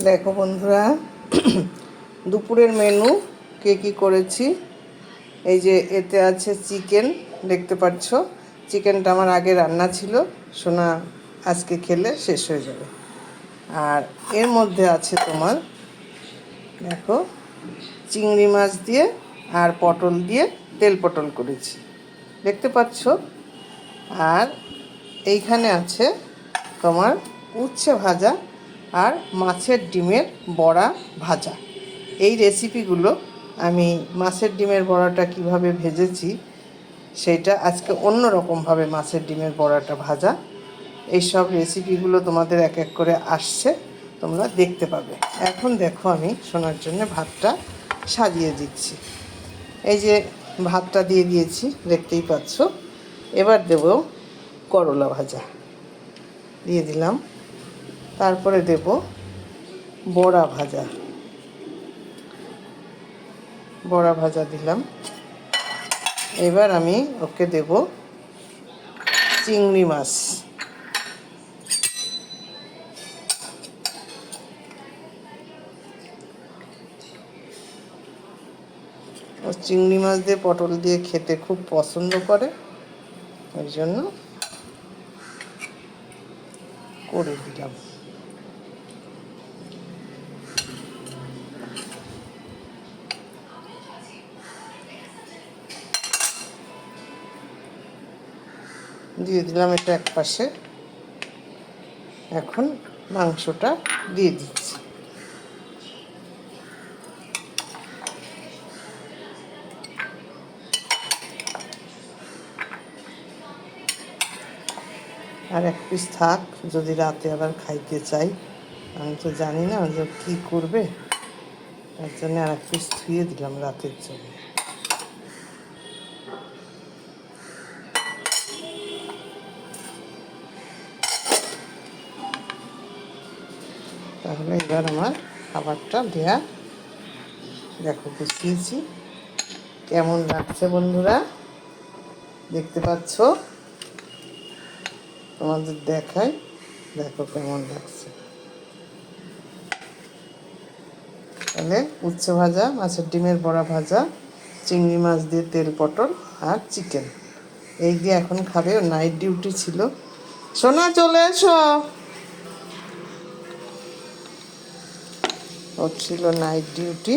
দেখো বন্ধুরা, দুপুরের মেনু কে কী করেছি? এই যে এতে আছে চিকেন দেখতে পাচ্ছ? চিকেনটা আমার আগে রান্না ছিল, সোনা আজকে খেলে শেষ হয়ে যাবে। আর এর মধ্যে আছে তোমার, দেখো, চিংড়ি মাছ দিয়ে আর পটল দিয়ে তেল পটল করেছি। দেখতে পাচ্ছ? আর এইখানে আছে তোমার উচ্ছে ভাজা আর মাছের ডিমের বড়া ভাজা। এই রেসিপিগুলো আমি মাছের ডিমের বড়াটা কীভাবে ভেজেছি, সেটা আজকে অন্য রকমভাবে মাছের ডিমের বড়াটা ভাজা। এই সব রেসিপিগুলো তোমাদের এক এক করে আসছে, তোমরা দেখতে পাবে। এখন দেখো আমি শোনার জন্য ভাতটা সাজিয়ে দিচ্ছি। এই যে ভাতটা দিয়ে দিয়েছি, দেখতেই পাচ্ছ। এবার দেব করলা ভাজা। দিয়ে দিলাম তারপরে দেব বড়া ভাজা। বড়া ভাজা দিলাম। এবার আমি ওকে দেব চিংড়ি মাছ। ও চিংড়ি মাছ দিয়ে পটল দিয়ে খেতে খুব পছন্দ করে, ওই জন্য করে দিলাম। দিয়ে দিলাম এটা এক পাশে। এখন মাংসটা দিয়ে দিচ্ছি। আর এক পিস থাক, যদি রাতে আবার খাইতে চাই। আমি তো জানি না যে কী করবে। তার জন্য আর এক পিস ধুয়ে দিলাম রাতের জন্য। তাহলে এবার আমার খাবারটা দেয়া দেখো গুছিয়েছি কেমন লাগছে বন্ধুরা? দেখতে পাচ্ছ? তোমাদের দেখাই। দেখো কেমন লাগছে। তাহলে উচ্ছে ভাজা, মাছের ডিমের বড়া ভাজা, চিংড়ি মাছ দিয়ে তেল পটল আর চিকেন। এই দিয়ে এখন খাবে নাইট ডিউটি ছিল। সোনা, চলে এসো। ওর ছিল নাইট ডিউটি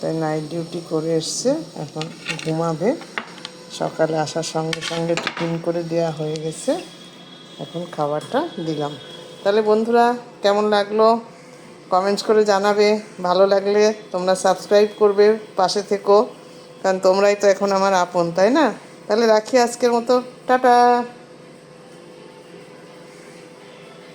তাই নাইট ডিউটি করে এসছে, এখন ঘুমাবে। সকালে আসার সঙ্গে সঙ্গে টিফিন করে দেওয়া হয়ে গেছে। এখন খাবারটা দিলাম। তাহলে বন্ধুরা, কেমন লাগল? কমেন্টস করে জানাবে। ভালো লাগলে তোমরা সাবস্ক্রাইব করবে, পাশে থেকো। কারণ তোমরাই তো এখন আমার আপন, তাই না? তাহলে রাখি আজকের মতো। টাটা!